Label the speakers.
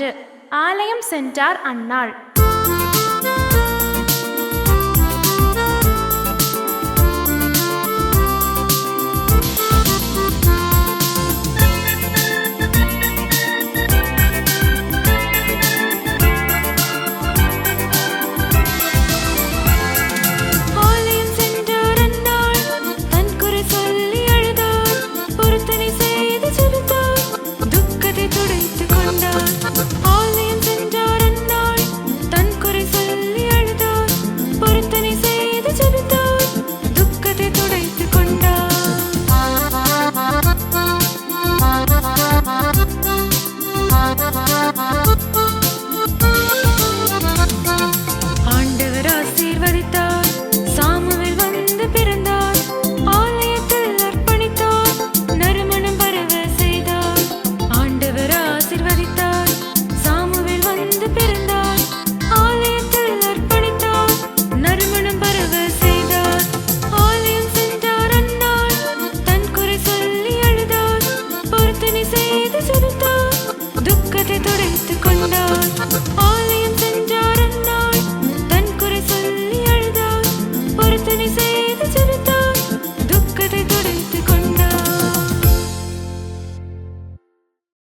Speaker 1: என்று ஆலயம் சென்றார் அன்னாள்.
Speaker 2: തൊടുത്ത് കൊണ്ടോ